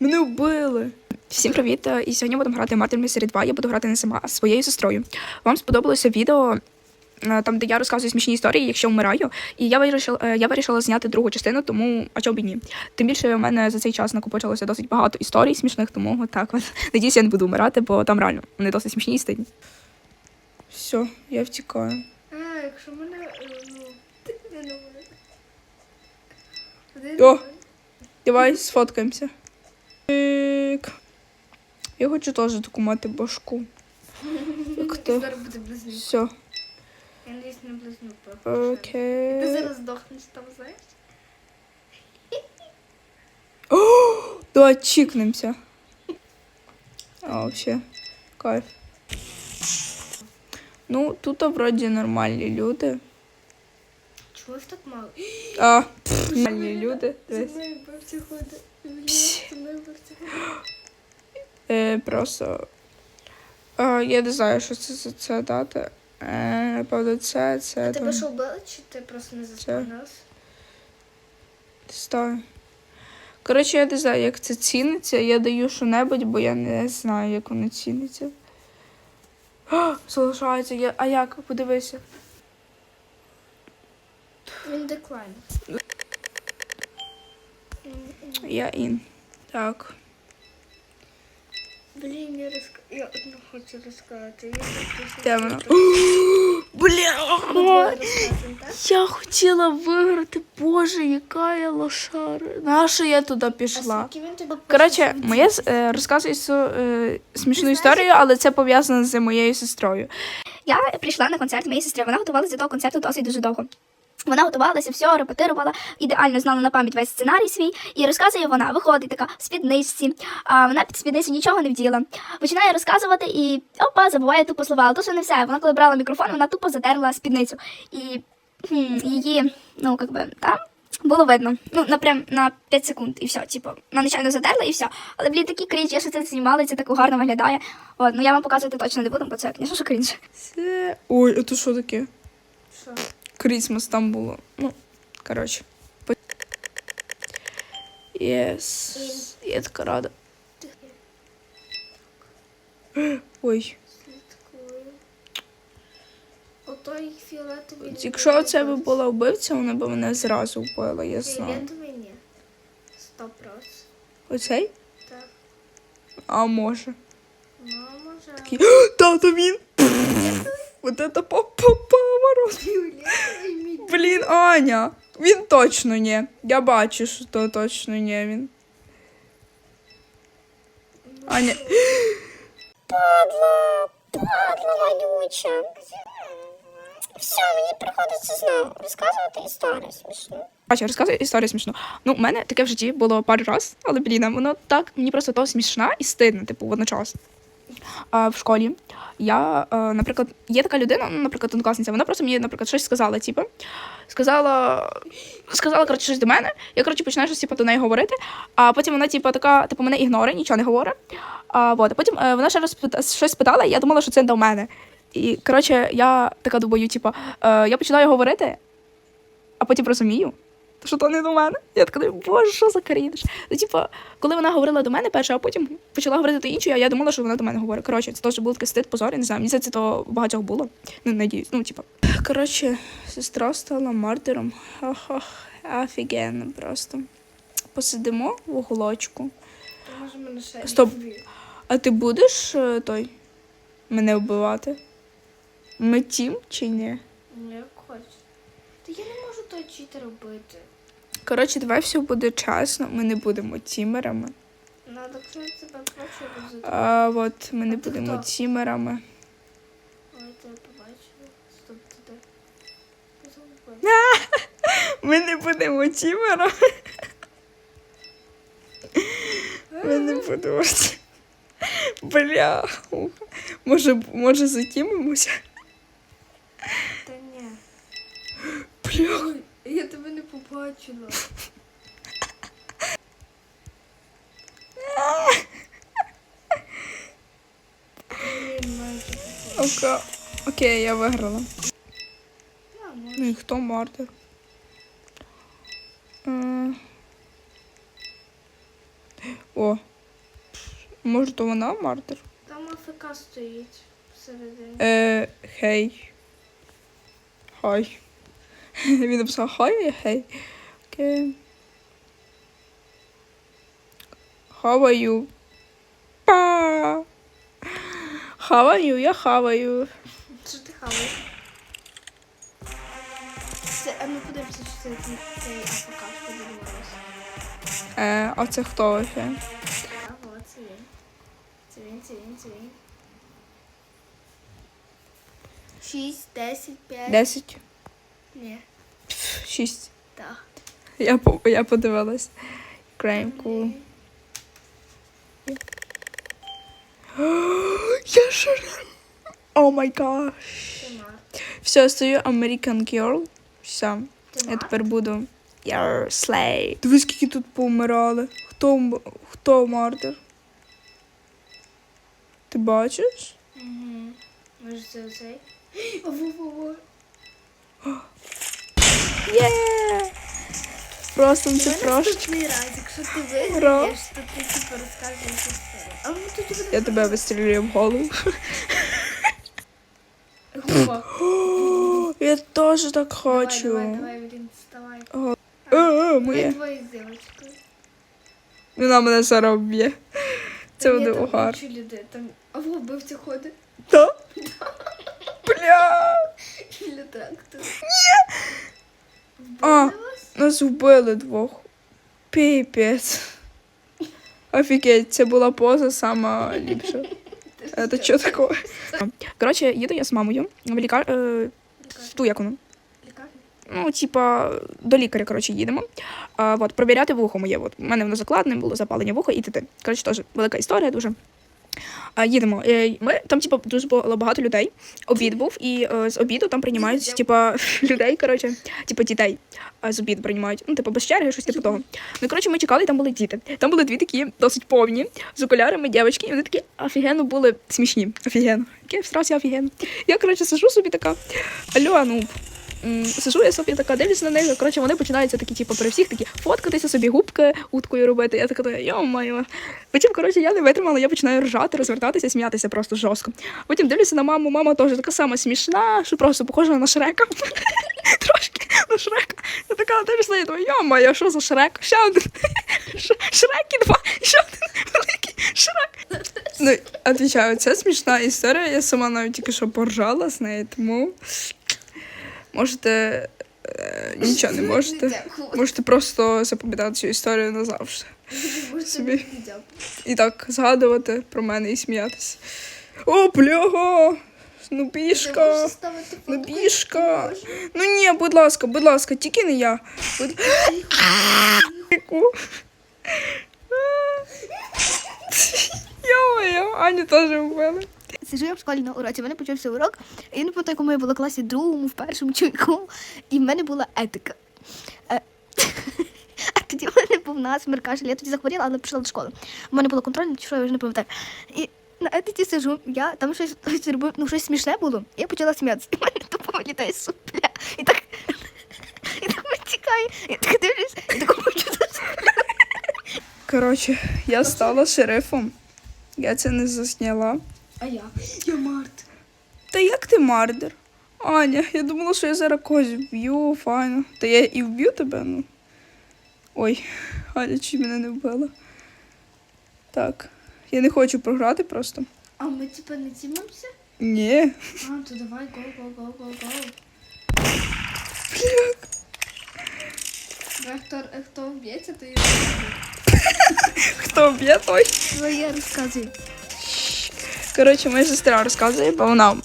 Мене вбили. Всім привіт! е, І сьогодні будемо грати Мартин Місері 2. Я буду грати не сама, а своєю сестрою. Вам сподобалося відео, там, де я розказую смішні історії, якщо вмираю. І я вирішила, е, я вирішила зняти другу частину, тому а чого б і ні. Тим більше в мене за цей час накопичилося досить багато історій смішних, тому так от. Надіюсь, я не буду вмирати, бо там реально вони досить смішні і стильні. Все, я втікаю. А, якщо мене. е, Ну, О! Давай сфоткаємося. Я хочу теж таку мати башку. Як ти? Все. Я надіюсь, не близнюк. пропущу. Ти Окей. зараз здохнеш там, знаєш? Давай чикнемся. А, вообще. Кайф. Ну, тут вроді нормальні люди. Чого ж так мало? А, пф, нормальні люди. За Дивись. мною бабця ходить. Пс. За мною бабця ходить. Е, просто. А, я не знаю, що це за це дата. Е, напевно, це, це. Тебе там, що вбили, чи ти просто не заспавнився? Стаю. Коротше, я не знаю, як це ціниться. Я даю що-небудь, бо я не знаю, як воно ціниться. О, залишається. Я... А як? Подивися. Він деклайн. Я ін. Так. Блін, я розк... Я одну хочу розказати. Я хочу Бля! Я хотіла виграти. Боже, яка я лошара. Наша я туди пішла. Коротше, моя е, розказую е, смішну історію, але це пов'язано з моєю сестрою. Я прийшла на концерт моєї сестри. Вона готувалася до того концерту досить дуже довго. Вона готувалася, все, репетирувала, ідеально знала на пам'ять весь сценарій свій. І розказує вона, виходить така в спідничці. А вона під спідницю нічого не вділа. Починає розказувати і опа, забуває тупо слова. Але то, що не все. Вона, коли брала мікрофон, вона тупо затерла спідницю. І хм, її, ну, як би, там. Було видно. Ну, напрям на 5 секунд, і все. Типу, вона нечайно затерла і все. Але, блін, такий крінж, я що це знімали, це так гарно виглядає. От, ну я вам показувати точно не буду, бо це, звісно, що крінж. Це. Ой, а то що таке? Що? Крісмас там було. Ну, коротше. Єс. Я така рада. Ой. Отой фіолетовий. Якщо це би була вбивця, вона б мене зразу вбила, я знаю. Фіолетовий ні. Сто прос. Оцей? Так. А може. Ну, може. Такий, Та, то він. Вот это поворот. Блін, Аня. Він точно ні. Я бачу, що то точно ні він. Аня. Падла, падла, вонюча. Все, мені приходиться знову розказувати історію смішну. Бачу, розказую історію смішну. Ну, у мене таке в житті було пару раз, але блін, воно так мені просто то смішна і стидно, типу, водночас. В школі я, е, наприклад, є така людина, ну, наприклад, однокласниця, вона просто мені, наприклад, щось сказала, типу, сказала, сказала, коротше, щось до мене, я, коротше, починаю щось типу, до неї говорити, а потім вона, типу, така, типу, мене ігнорить, нічого не говорить. А, вот, а потім е, вона ще раз щось спитала, і я думала, що це до мене. І, коротше, я така думаю, типу, е, я починаю говорити, а потім розумію, що то не до мене. Я така думаю, боже, що за крінж. Ну, типу, коли вона говорила до мене перше, а потім почала говорити до іншої, а я думала, що вона до мене говорить. Коротше, це теж був такий стид, позор, я не знаю. Мені це то багатьох було. Ну, надіюсь. Ну, типу. Коротше, сестра стала мартером. Ох-ох, офігенно просто. Посидимо в уголочку. Стоп. А ти будеш е, той мене вбивати? Ми тім чи ні? Ну, як хочеш. Та я не можу той чит робити. Коротше, давай все буде чесно, ми не будемо тімерами. Надо тебе. А от ми не А ти будемо хто? тімерами. Ой, тебе побачила. Стоп, ти. Ми не будемо тімерами. Ми не будемо. Бля. Може, може затімимося? Та ні. Бля. Ой, Я тебе не побачила. Блін, Окей, Окей, я виграла. Ну, і хто мартир? Е, О. Може, то вона мартир? Там АФК стоїть всередині. Е, хей. Хай. Він написав хай, я хей. Окей. Хаваю. Па. Хаваю, я хаваю. Що ти хаваєш? Це, а ми подивимося, чи це цей АФК, що відбувалося. Е, а це хто вообще? А, це він. Це він, це він, це він. 6, 10, 5. Десять? Ні. Шість. Так. Я, по- я подивилась. Креймку. Я шрам. О май гаш. Все, я стою American Girl. Все. Я тепер буду. Яр слей. Дивись, скільки тут помирали. Хто, хто мартир? Ти бачиш? Угу. Може це оцей? Є! Просто це Мене трошки. наступний раз, якщо ти виграєш, то ти типу історію. Будемо... Я тебе вистрілюю в голову. Я теж так хочу. Давай, давай, давай, вставай. Ми моє. двоє з дівчинкою. Вона мене зараз вб'є. Це буде угар. Там... А во, вбивця ходить. Та? Бля! Біля трактора. А. Нас вбили двох. Піпець. Офігеть, це була поза сама ліпша. Це що таке? Коротше, їду я з мамою в лікар... е, ту як воно? Ну, типа, до лікаря, коротше, їдемо. А, от, провіряти вухо моє. От. У мене воно закладне, було запалення вуха і т.т. Коротше, теж велика історія дуже. А, їдемо. Е, Ми, там, типа, дуже було багато людей. Обід був, і е, з обіду там приймають, типа, людей, коротше, типа дітей з обіду приймають. Ну, типу, без черги, щось типу того. Ну, коротше, ми чекали, і там були діти. Там були дві такі досить повні, з окулярами дівчатки, і вони такі офігенно були смішні. Офігенно. Яке в страсі офігенно. Я, коротше, сижу собі така. Алло, Ануб. Сижу я собі така, дивлюся на них. Коротше, вони починаються такі, типу, при всіх такі фоткатися собі, губки уткою робити. Я така, йо-моє. Потім, коротше, я не витримала, я починаю ржати, розвертатися, сміятися просто жорстко. Потім дивлюся на маму, мама теж така сама смішна, що просто похожа на Шрека. Трошки на Шрека. Я така дивлюся на неї, думаю, йо-моє, що за Шрек? Ще один. Ш- Шреки два, ще один великий Шрек. Ну, отвечаю, це смішна історія. Я сама навіть тільки що поржала з неї, тому можете е, нічого не можете. Можете просто запам'ятати цю історію назавжди. Собі. І так згадувати про мене і сміятися. О, бляга! Ну, ставити Ну! Можеш? Ну ні, будь ласка, будь ласка, тільки не я. Будь... Йо-моє, Аню теж вбили. Сижу я в школі на уроці, в мене почався урок, і я не пам'ятаю, якому я була в класі другому, в першому чи і в мене була етика. Е, А тоді в мене був насмір, кашель, я тоді захворіла, але пішла до школи. У мене було контрольне, чи що, я вже не пам'ятаю. І на етиці сижу, я там щось, робив, ну щось смішне було, і я почала сміятися. І в мене тупо вилітає супля. І так, і так витікає. Я так дивлюсь, і так хочу. Коротше, я стала шерифом. Я це не засняла. А я? Я Март. Та як ти мардер? Аня, я думала, що я зараз когось вб'ю, файно. Та я і вб'ю тебе, ну. Ой, Аня чи мене не вбила. Так. Я не хочу програти просто. А ми типа не тімимося? Ні. А, то давай, го, го, го, го, го. А хто, хто вб'ється, то і Хто вб'є той? Ну, я розказую. Коротше, моя сестра розказує, бо вона.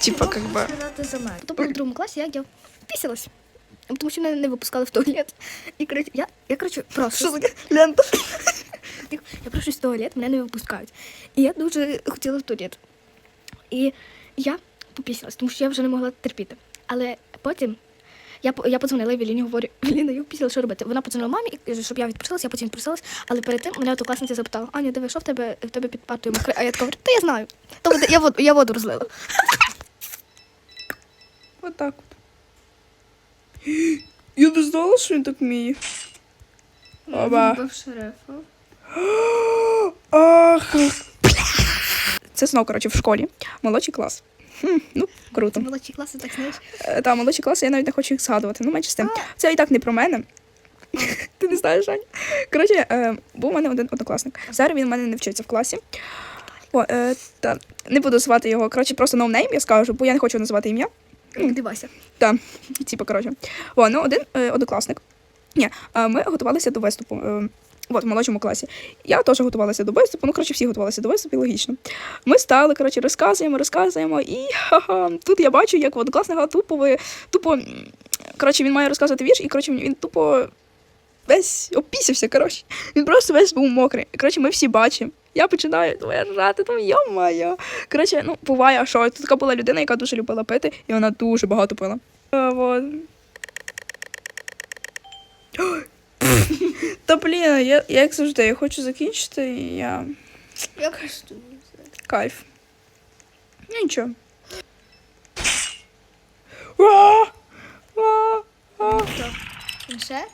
Типа, как би. сказати. То в другому класі, як я впісялась. Тому що мене не випускали в туалет. І коротше, я, я коротше, просто. Що таке? Лента. Я прошу в туалет, мене не випускають. І я дуже хотіла в туалет. І я попісялась, тому що я вже не могла терпіти. Але потім Я, я подзвонила Евеліні, говорю, Евеліна, я після що робити? Вона подзвонила мамі, і, щоб я відпросилась, я потім відпросилась, але перед тим мене однокласниця запитала, Аня, диви, що в тебе, в тебе під партою мокре? А я така говорю, та я знаю. То води- я воду, я воду розлила. Отак от. Я не знала, що він так вміє. Оба. Ах. Це знову, коротше, в школі. Молодший клас. Хм, ну, круто. Молодші класи, так знаєш. Е, Та, молодші класи, я навіть не хочу їх згадувати. Ну, менше з тим. Це і так не про мене. Ти не знаєш, Аня? Коротше, е, був у мене один однокласник. Зараз він у мене не вчиться в класі. О, е, та, не буду звати його. Коротше, просто ноунейм, я скажу, бо я не хочу називати ім'я. Як дивася. Та, типу, коротше. О, ну, один е, однокласник. Ні, е, ми готувалися до виступу. Е, От, в молодшому класі. Я теж готувалася до виступу, ну, коротше, всі готувалися до виступу, логічно. Ми стали, коротше, розказуємо, розказуємо, і ха-ха, тут я бачу, як однокласника тупови, тупо, коротше, він має розказувати вірш, і, коротше, він тупо весь опісявся, коротше. Він просто весь був мокрий. Коротше, ми всі бачимо. Я починаю ржати, там йо-моє. Коротше, ну, буває, а що тут така була людина, яка дуже любила пити, і вона дуже багато пила. А, Та блін, я, я як завжди, я хочу закінчити, і я. Я кажу, Кайф. Ну, Нічого. Ще?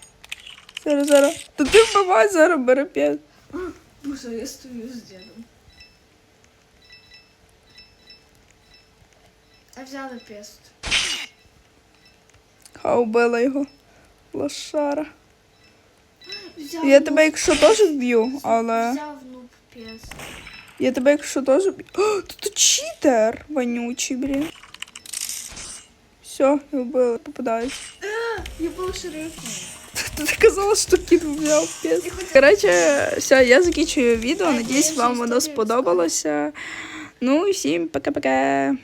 Зараз, зараз. Та ти вбивай зараз, бери п'ять. Боже, я стою з дідом. А взяли пест. Ха, убила його. Лошара. Взяв Я тебе якщо теж вб'ю, але. Взяв нуб пест. Я тебе якщо теж вб'ю. О, Та читер, вонючий, блін. Все, я вбила, попадаюсь. Я був шерифом. Ти казала, що кіт взяв пес. Коротше, все, я закінчую відео. Надіюсь, вам воно сподобалося. Ну всім пока-пока.